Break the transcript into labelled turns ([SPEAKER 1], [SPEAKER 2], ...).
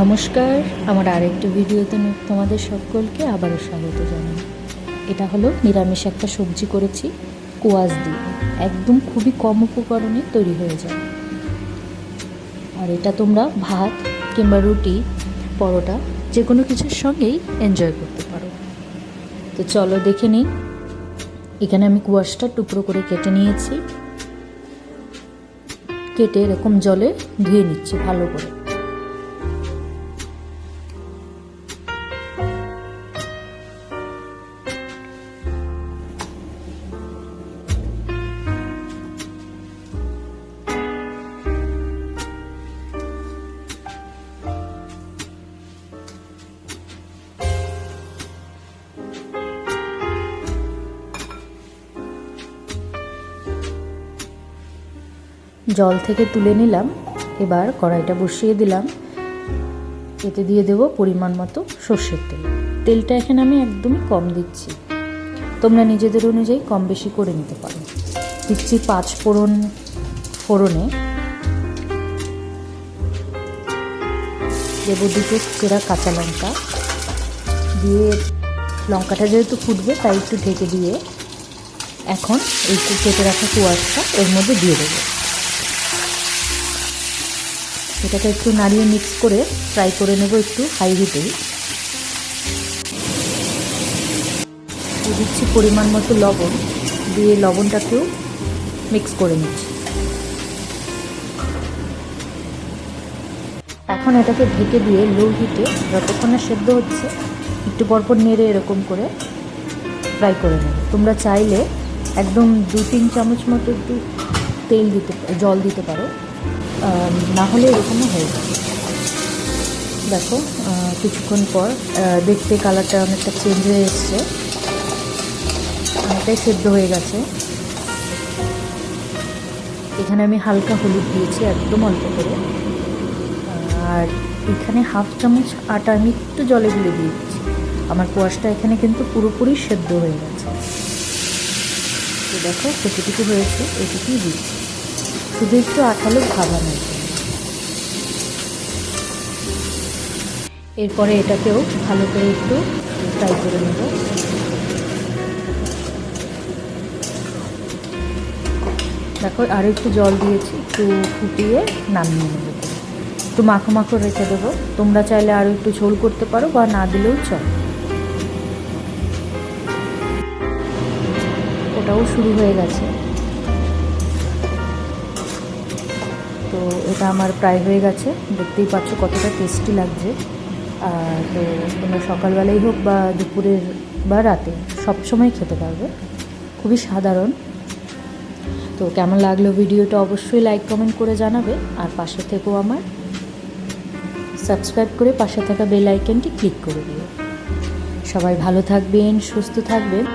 [SPEAKER 1] নমস্কার, আমার আরেকটি ভিডিওতে তোমাদের সকলকে আবারও স্বাগত জানাই। এটা হলো নিরামিষ একটা সবজি করেছি, কোয়াশ দিয়ে। একদম খুবই কম উপকরণে তৈরি হয়ে যায়। আর এটা তোমরা ভাত কিংবা রুটি, পরোটা যে কোনো কিছুর সঙ্গেই এনজয় করতে পারো। তো চলো দেখে নিই। এখানে আমি কুয়াশটা টুকরো করে কেটে নিয়েছি। কেটে এরকম জলে ধুয়ে নিচ্ছি ভালো করে। জল থেকে তুলে নিলাম। এবার কড়াইটা বসিয়ে দিলাম। এতে দিয়ে দেব পরিমাণ মতো সর্ষের তেল। তেলটা এখানে আমি একদমই কম দিচ্ছি। তোমরা নিজেদের অনুযায়ী কম বেশি করে নিতে পারো। দিচ্ছি পাঁচ ফোড়ন ফোড়নে। দেবো দুটো চেরা কাঁচা লঙ্কা। দিয়ে লঙ্কাটা যেহেতু ফুটবে, তাই একটু ঢেকে দিয়ে এখন এই কেটে রাখা কুয়াশটা এর মধ্যে দিয়ে দেবো। এটাকে একটু নাড়িয়ে মিক্স করে ফ্রাই করে নেব একটু হাই হিটেই দিচ্ছি পরিমাণ মতো লবণ, দিয়ে লবণটাকেও মিক্স করে নিচ্ছি। এখন এটাকে ঢেকে দিয়ে লো হিটে যতক্ষণ সেদ্ধ হচ্ছে, একটু পরপর নেড়ে এরকম করে ফ্রাই করে নেবে। তোমরা চাইলে একদম দু তিন চামচ মতো একটু তেল দিতে, জল দিতে পারো। না হলে এরকমও হয়ে যাবে। দেখো কিছুক্ষণ পর দেখতে কালারটা অনেকটা চেঞ্জ হয়ে এসছে। অনেকটাই সেদ্ধ হয়ে গেছে। এখানে আমি হালকা হলুদ দিয়েছি, একদম অল্প করে। আর এখানে হাফ চামচ আটা আমি একটু জলে গুলে দিয়ে দিচ্ছি। আমার কোয়াশটা এখানে কিন্তু পুরোপুরি সেদ্ধ হয়ে গেছে। তো দেখো কতটুকু হয়েছে, এটুকুই দিচ্ছি। শুধু একটু আঠালো ভাবানোর জন্য এরপরে এটাকেও ভালো করে একটু ফ্রাই করে নেব। দেখো, আর একটু জল দিয়েছি, একটু ফুটিয়ে নামিয়ে নেব। একটু মাখো মাখো রেখে দেবো। তোমরা চাইলে আরও একটু ঝোল করতে পারো বা না দিলেও চল। ওটাও শুরু হয়ে গেছে। তো এটা আমার প্রায় হয়ে গেছে। দেখতেই পাচ্ছ কতটা টেস্টি লাগছে। তো তোমরা সকালবেলাই হোক বা দুপুরের বা রাতে সব সময় খেতে পারবে। খুবই সাধারণ। তো কেমন লাগল ভিডিওটা অবশ্যই লাইক কমেন্ট করে জানাবে। আর পাশে থেকেও আমার সাবস্ক্রাইব করে পাশে থাকা বেল আইকনটি ক্লিক করে দিও। সবাই ভালো থাকবেন, সুস্থ থাকবেন।